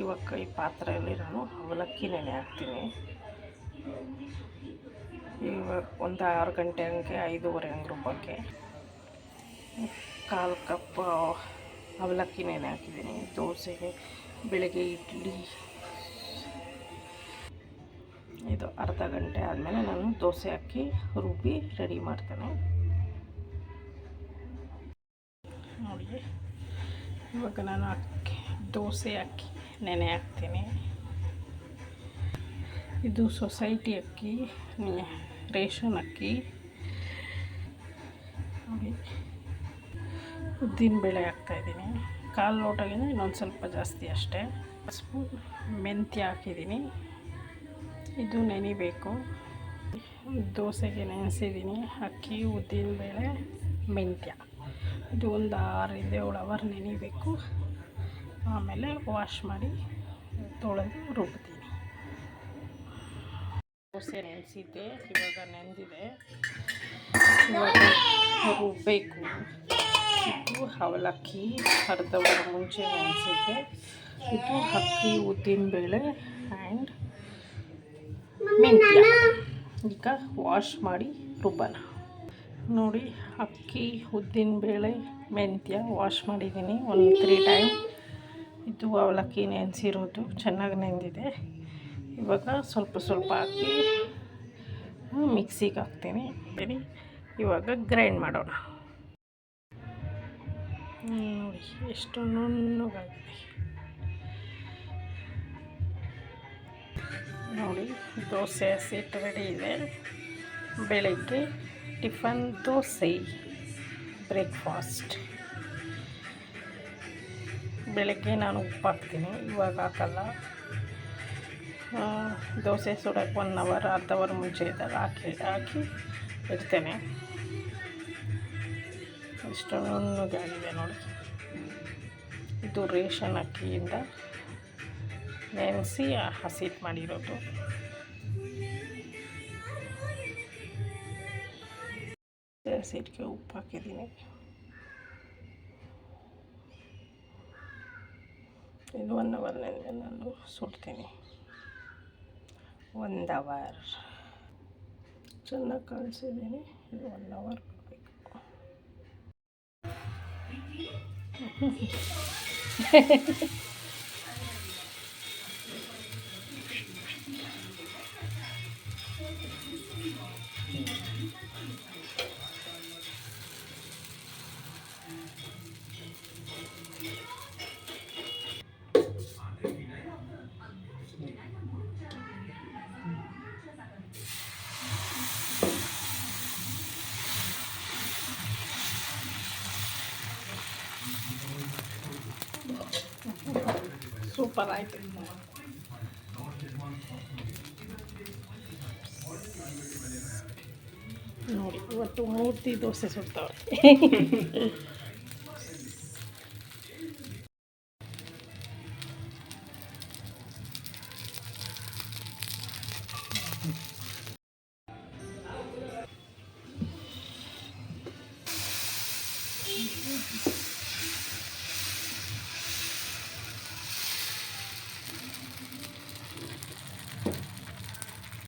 ಇವಾಗ ಈ ಪಾತ್ರೆಯಲ್ಲಿ ನಾನು ಅವಲಕ್ಕಿ ನೆನೆ ಹಾಕ್ತೀನಿ. ಇವಾಗ ಒಂದು ಆರು ಗಂಟೆ ಹಂಗೆ ಐದೂವರೆ ಹಂಗೆ ರುಬ್ಬಕ್ಕೆ ಕಾಲು ಕಪ್ ಅವಲಕ್ಕಿ ನೆನೆ ಹಾಕಿದ್ದೀನಿ. ದೋಸೆಗೆ ಬೆಳಗ್ಗೆ ಇಡ್ಲಿ. ಇದು ಅರ್ಧ ಗಂಟೆ ಆದಮೇಲೆ ನಾನು ದೋಸೆ ಹಾಕಿ ರುಬ್ಬಿ ರೆಡಿ ಮಾಡ್ತೇನೆ. ನೋಡಿ, ಇವಾಗ ನಾನು ಅಕ್ಕಿ ದೋಸೆ ಅಕ್ಕಿ ನೆನೆ ಹಾಕ್ತೀನಿ ಇದು ಸೊಸೈಟಿ ಅಕ್ಕಿ ರೇಷನ್ ಅಕ್ಕಿ. ಉದ್ದಿನ ಉದ್ದಿನಬೇಳೆ ಹಾಕ್ತಾಯಿದ್ದೀನಿ ಕಾಲು ಲೋಟಗಿಂತ ಇನ್ನೊಂದು ಸ್ವಲ್ಪ ಜಾಸ್ತಿ ಅಷ್ಟೇ. ಸ್ಪೂನ್ ಮೆಂತ್ಯ ಹಾಕಿದ್ದೀನಿ. ಇದು ನೆನಿಬೇಕು. ದೋಸೆಗೆ ನೆನೆಸಿದ್ದೀನಿ. ಅಕ್ಕಿ ಉದ್ದಿನಬೇಳೆ ಮೆಂತ್ಯ. ಇದು ಒಂದು ಆರರಿಂದ ಏಳು ಅವರ್ ನೆನಿಬೇಕು. ಆಮೇಲೆ ವಾಶ್ ಮಾಡಿ ತೊಳೆದು ರುಬ್ತೀನಿ. ದೋಸೆ ನೆನೆಸಿದ್ದೆ, ಇವಾಗ ನೆಂದಿದೆ ರುಬ್ಬಬೇಕು ಇದು ಅವಲಕ್ಕಿ, ಅರ್ಧ ವಾರ ಮುಂಚೆ ನೆನೆಸಿದ್ದೆ. ಇದು ಅಕ್ಕಿ ಉದ್ದಿನಬೇಳೆ ಆ್ಯಂಡ್ ಮೆಂತ್ಯ. ಈಗ ವಾಶ್ ಮಾಡಿ ರುಬ್ಬನ ನೋಡಿ, ಅಕ್ಕಿ, ಉದ್ದಿನ ಬೇಳೆ, ಮೆಂತ್ಯ ವಾಶ್ ಮಾಡಿದ್ದೀನಿ ಒಂದು ತ್ರೀ ಟೈಮ್ ಇದು ಅವಲಕ್ಕಿ ನೆನೆಸಿರೋದು ಚೆನ್ನಾಗಿ ನೆಂದಿದೆ. ಇವಾಗ ಸ್ವಲ್ಪ ಸ್ವಲ್ಪ ಹಾಕಿ ಮಿಕ್ಸಿಗೆ ಹಾಕ್ತೀನಿ. ಸರಿ, ಇವಾಗ ಗ್ರೈಂಡ್ ಮಾಡೋಣ. ನೋಡಿ, ಎಷ್ಟು ನುಣ್ಣಗಾಗಿದೆ. ನೋಡಿ, ದೋಸೆ ಸೀಟ್ ರೆಡಿ ಇದೆ. ಬೆಳಗ್ಗೆ ಟಿಫನ್, ದೋಸೆ, ಬ್ರೇಕ್ಫಾಸ್ಟ್. ಬೆಳಗ್ಗೆ ನಾನು ಉಪ್ಪು ಹಾಕ್ತೀನಿ, ಇವಾಗ ಹಾಕಲ್ಲ. ದೋಸೆ ಸುಡೋಕ್ಕೆ ಒನ್ ಅವರ್ ಅರ್ಧ ಅವರ್ ಮುಂಚೆ ಇದ್ದಾಗ ಹಾಕಿ ಹಾಕಿ ಇಡ್ತೇನೆ. ಇಷ್ಟು ನುಣ್ಣಗಾಗಿದೆ ನೋಡಿ. ಇದು ರೇಷನ್ ಅಕ್ಕಿಯಿಂದ ನೆನೆಸಿ ಹಸಿಟ್ ಮಾಡಿರೋದು. ಹಸಿಟ್ಟಿಗೆ ಉಪ್ಪು ಹಾಕಿದ್ದೀನಿ. ಇದು ಒನ್ ಅವರ್ ನೆನೆ ನಾನು ಸುಡ್ತೀನಿ. ಒಂದು ಅವರ್ ಚೆನ್ನಾಗಿ ಕಳಿಸಿದ್ದೀನಿ ಇದು ಒನ್ ಅವರ್ ಬೇಕು ಸೂಪರ್ ಆಯಿತು ನೋಡಿ ಇವತ್ತು ಮೂರ್ತಿ ದೋಸೆ ಸುಡ್ತಾವೆ